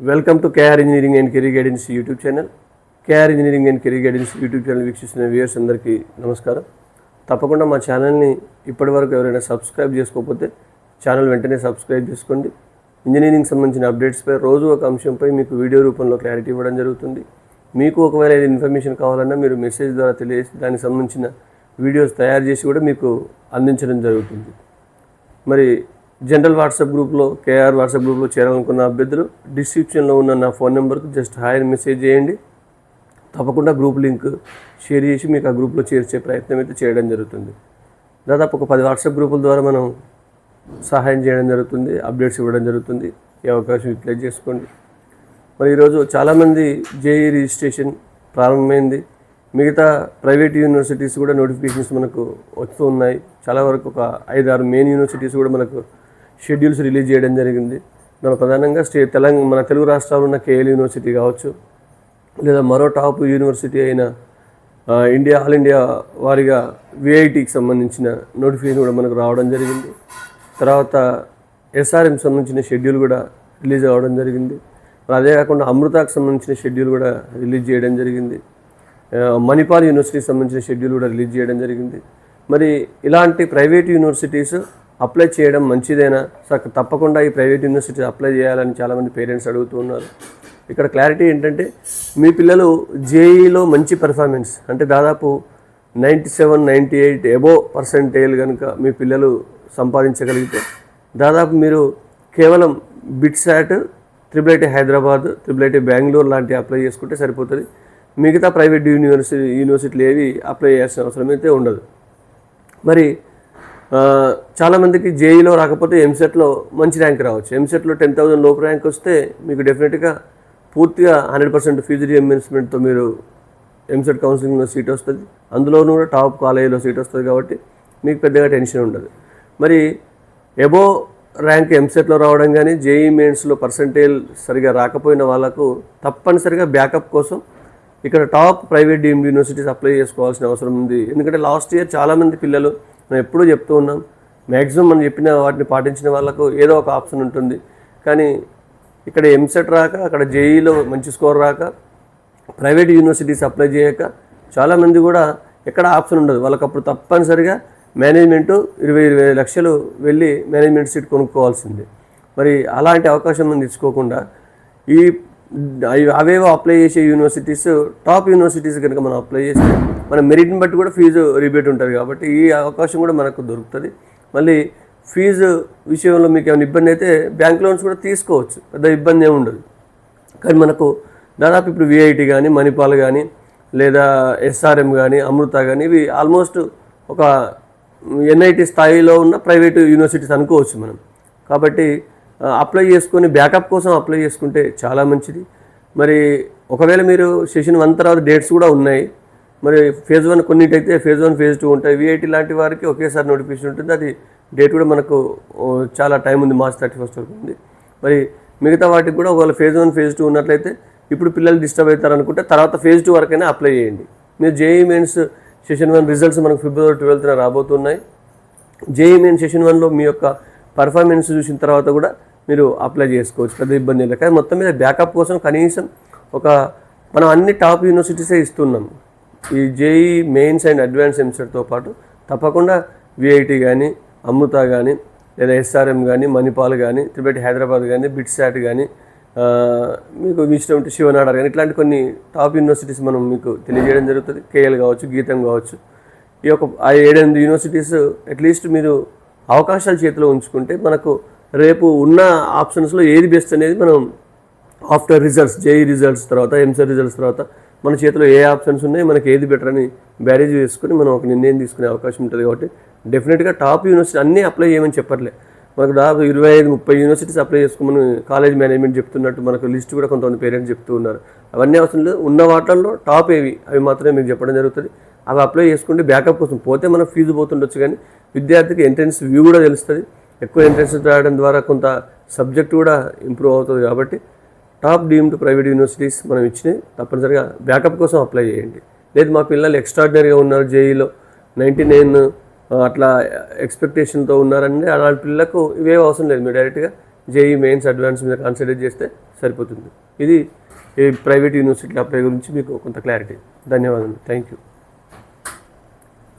Welcome to K R engineering and career guidance YouTube channel. K R engineering and career guidance YouTube channel వీక్షిస్తున్న viewers అందరికీ నమస్కారం. తప్పకుండా మా ఛానల్ని ఇప్పటివరకు ఎవరైనా సబ్స్క్రైబ్ చేసుకోకపోతే ఛానల్ వెంటనే సబ్స్క్రైబ్ చేసుకోండి. ఇంజనీరింగ్ సంబంధించిన అప్డేట్స్పై రోజు ఒక అంశంపై మీకు వీడియో రూపంలో క్లారిటీ ఇవ్వడం జరుగుతుంది. మీకు ఒకవేళ ఏదైనా ఇన్ఫర్మేషన్ కావాలన్నా మీరు మెసేజ్ ద్వారా తెలియజేసి దానికి సంబంధించిన వీడియోస్ తయారు చేసి కూడా మీకు అందించడం జరుగుతుంది. మరి జనరల్ వాట్సాప్ గ్రూప్లో కేఆర్ వాట్సాప్ గ్రూప్లో చేరాలనుకున్న అభ్యర్థులు డిస్క్రిప్షన్లో ఉన్న నా ఫోన్ నెంబర్కి జస్ట్ హాయ్ మెసేజ్ చేయండి. తప్పకుండా గ్రూప్ లింక్ షేర్ చేసి మీకు ఆ గ్రూప్లో చేర్చే ప్రయత్నం అయితే చేయడం జరుగుతుంది. దాదాపు ఒక పది వాట్సాప్ గ్రూపుల ద్వారా మనం సహాయం చేయడం జరుగుతుంది అప్డేట్స్ ఇవ్వడం జరుగుతుంది. ఈ అవకాశం యూటిలైజ్ చేసుకోండి. మరి ఈరోజు చాలామంది జేఈ రిజిస్ట్రేషన్ ప్రారంభమైంది. మిగతా ప్రైవేట్ యూనివర్సిటీస్ కూడా నోటిఫికేషన్స్ మనకు వస్తూ ఉన్నాయి. చాలా వరకు ఒక ఐదు ఆరు మెయిన్ యూనివర్సిటీస్ కూడా మనకు షెడ్యూల్స్ రిలీజ్ చేయడం జరిగింది. మన ప్రధానంగా స్టేట్ తెలంగాణ మన తెలుగు రాష్ట్రాల్లో ఉన్న కేఎల్ యూనివర్సిటీ కావచ్చు లేదా మరో టాప్ యూనివర్సిటీ అయిన ఇండియా ఆల్ ఇండియా వారిగా విఐటికి సంబంధించిన నోటిఫికేషన్ కూడా మనకు రావడం జరిగింది. తర్వాత ఎస్ఆర్ఎం సంబంధించిన షెడ్యూల్ కూడా రిలీజ్ అవ్వడం జరిగింది. అదే కాకుండా అమృతాకు సంబంధించిన షెడ్యూల్ కూడా రిలీజ్ చేయడం జరిగింది. మణిపాల్ యూనివర్సిటీకి సంబంధించిన షెడ్యూల్ కూడా రిలీజ్ చేయడం జరిగింది. మరి ఇలాంటి ప్రైవేట్ యూనివర్సిటీస్ అప్లై చేయడం మంచిదేనా? స- తప్పకుండా ఈ ప్రైవేట్ యూనివర్సిటీ అప్లై చేయాలని చాలామంది పేరెంట్స్ అడుగుతూ ఉన్నారు ఇక్కడ క్లారిటీ ఏంటంటే మీ పిల్లలు జేఈలో మంచి పెర్ఫార్మెన్స్ అంటే దాదాపు ninety seven ninety eight above percentage కనుక మీ పిల్లలు సంపాదించగలిగితే దాదాపు మీరు కేవలం BITSAT triple IT Hyderabad triple IT Bengaluru లాంటివి అప్లై చేసుకుంటే సరిపోతుంది. మిగతా ప్రైవేట్ యూనివర్సిటీ యూనివర్సిటీలు ఏవి అప్లై చేయాల్సిన అవసరం అయితే ఉండదు. మరి చాలామందికి జేఈలో రాకపోతే ఎంసెట్లో మంచి ర్యాంక్ రావచ్చు. ఎంసెట్లో టెన్ థౌసండ్ లోపు ర్యాంక్ వస్తే మీకు డెఫినెట్గా పూర్తిగా హండ్రెడ్ పర్సెంట్ ఫీజు రియంబర్స్మెంట్తో మీరు ఎంసెట్ కౌన్సిలింగ్లో సీట్ వస్తుంది. అందులోనూ కూడా టాప్ కాలేజీలో సీట్ వస్తుంది కాబట్టి మీకు పెద్దగా టెన్షన్ ఉండదు. మరి ఎబో ర్యాంక్ ఎంసెట్లో రావడం కానీ జేఈ మెయిన్స్లో పర్సంటేజ్ సరిగా రాకపోయిన వాళ్ళకు తప్పనిసరిగా బ్యాకప్ కోసం ఇక్కడ top private deem universities apply చేసుకోవాల్సిన అవసరం ఉంది. ఎందుకంటే లాస్ట్ ఇయర్ చాలామంది పిల్లలు మనం ఎప్పుడూ చెప్తూ ఉన్నాం. మ్యాక్సిమం మనం చెప్పిన వాటిని పాటించిన వాళ్ళకు ఏదో ఒక ఆప్షన్ ఉంటుంది. కానీ ఇక్కడ ఎంసెట్ రాక అక్కడ జేఈలో మంచి స్కోర్ రాక ప్రైవేట్ యూనివర్సిటీస్ అప్లై చేయక చాలామంది కూడా ఎక్కడ ఆప్షన్ ఉండదు. వాళ్ళకి అప్పుడు తప్పనిసరిగా మేనేజ్మెంటు ఇరవై ఇరవై లక్షలు వెళ్ళి మేనేజ్మెంట్ సీట్ కొనుక్కోవాల్సిందే. మరి అలాంటి అవకాశం మనం తెచ్చుకోకుండా ఈ అవేవో అప్లై చేసే యూనివర్సిటీస్ టాప్ యూనివర్సిటీస్ కనుక మనం అప్లై చేస్తే మన మెరిట్ని బట్టి కూడా ఫీజు రిబేట్ ఉంటుంది కాబట్టి ఈ అవకాశం కూడా మనకు దొరుకుతుంది. మళ్ళీ ఫీజు విషయంలో మీకు ఏమైనా ఇబ్బంది అయితే బ్యాంక్ లోన్స్ కూడా తీసుకోవచ్చు. పెద్ద ఇబ్బంది ఏమి ఉండదు. కానీ మనకు దాదాపు ఇప్పుడు విఐటి కానీ మణిపాల్ కానీ లేదా ఎస్ఆర్ఎం కానీ అమృత కానీ ఇవి ఆల్మోస్ట్ ఒక ఎన్ఐటి స్థాయిలో ఉన్న ప్రైవేటు యూనివర్సిటీస్ అనుకోవచ్చు మనం. కాబట్టి అప్లై చేసుకొని బ్యాకప్ కోసం అప్లై చేసుకుంటే చాలా మంచిది. మరి ఒకవేళ మీరు సెషన్ వన్ తర్వాత డేట్స్ కూడా ఉన్నాయి మరి ఫేజ్ వన్ కొన్నిటైతే ఫేజ్ వన్ ఫేజ్ టూ ఉంటాయి. విఐటీ లాంటి వారికి ఒకేసారి నోటిఫికేషన్ ఉంటుంది. అది డేట్ కూడా మనకు చాలా టైం ఉంది. మార్చ్ థర్టీ ఫస్ట్ వరకు ఉంది. మరి మిగతా వాటికి కూడా ఒకవేళ ఫేజ్ వన్ ఫేజ్ టూ ఉన్నట్లయితే ఇప్పుడు పిల్లలు డిస్టర్బ్ అవుతారు అనుకుంటే తర్వాత ఫేజ్ టూ వరకైనా అప్లై చేయండి. మీరు JEE mains session one results మనకు ఫిబ్రవరి ట్వెల్త్న రాబోతున్నాయి. జేఈ మెయిన్ సెషన్ వన్లో మీ యొక్క పర్ఫార్మెన్స్ చూసిన తర్వాత కూడా మీరు అప్లై చేసుకోవచ్చు. పెద్ద ఇబ్బంది లేదు. కానీ మొత్తం మీద బ్యాకప్ కోసం కనీసం ఒక మనం అన్ని టాప్ యూనివర్సిటీసే ఇస్తున్నాం. ఈ జేఈ మెయిన్స్ అండ్ అడ్వాన్స్ ఎంసెట్తో పాటు తప్పకుండా విఐటి కానీ అమృత కానీ లేదా ఎస్ఆర్ఎం కానీ మణిపాల్ కానీ త్రిబెట్ హైదరాబాద్ కానీ బిట్సాట్ కానీ మీకు ఇష్టం ఉంటే శివనాడార్ కానీ ఇట్లాంటి కొన్ని టాప్ యూనివర్సిటీస్ మనం మీకు తెలియజేయడం జరుగుతుంది. కేఎల్ కావచ్చు గీతం కావచ్చు. ఈ యొక్క ఆ ఏడెనిమిది యూనివర్సిటీస్ అట్లీస్ట్ మీరు అవకాశాలు చేతిలో ఉంచుకుంటే మనకు రేపు ఉన్న ఆప్షన్స్లో ఏది బెస్ట్ అనేది మనం ఆఫ్టర్ రిజల్ట్స్ జేఈ రిజల్ట్స్ తర్వాత ఎంసెట్ రిజల్ట్స్ తర్వాత మన చేతిలో ఏ ఆప్షన్స్ ఉన్నాయి మనకి ఏది బెటర్ అని బ్యారేజ్ వేసుకొని మనం ఒక నిర్ణయం తీసుకునే అవకాశం ఉంటుంది కాబట్టి డెఫినెట్గా టాప్ యూనివర్సిటీ అన్నీ అప్లై చేయమని చెప్పట్లే. మనకు దాదాపు ఇరవై ఐదు ముప్పై యూనివర్సిటీస్ అప్లై చేసుకోమని కాలేజ్ మేనేజ్మెంట్ చెప్తున్నట్టు మనకు లిస్ట్ కూడా కొంతమంది పేరెంట్స్ చెప్తూ ఉన్నారు. అవన్నీ అవసరం లేదు. ఉన్న వాటిల్లో టాప్ ఏవి అవి మాత్రమే మీకు చెప్పడం జరుగుతుంది. అవి అప్లై చేసుకుంటే బ్యాకప్ కోసం పోతే మనం ఫీజు పోతుండొచ్చు కానీ విద్యార్థికి ఎంట్రన్స్ వ్యూ కూడా తెలుస్తుంది. ఎక్కువ ఎంట్రన్స్ రాయడం ద్వారా కొంత సబ్జెక్ట్ కూడా ఇంప్రూవ్ అవుతుంది కాబట్టి టాప్ డీమ్డ్ ప్రైవేట్ యూనివర్సిటీస్ మనం ఇచ్చినాయి తప్పనిసరిగా బ్యాకప్ కోసం అప్లై చేయండి. లేదు మా పిల్లలు ఎక్స్ట్రాడినరీగా ఉన్నారు జేఈలో నైంటీ నైన్ అట్లా ఎక్స్పెక్టేషన్తో ఉన్నారంటే అలాంటి పిల్లలకు ఇవే అవసరం లేదు. మీరు డైరెక్ట్గా జేఈ మెయిన్స్ అడ్వాన్స్ మీద కాన్సన్ట్రేట్ చేస్తే సరిపోతుంది. ఇది ఈ ప్రైవేట్ యూనివర్సిటీ అప్లై గురించి మీకు కొంత క్లారిటీ ధన్యవాదాలు థ్యాంక్ యూ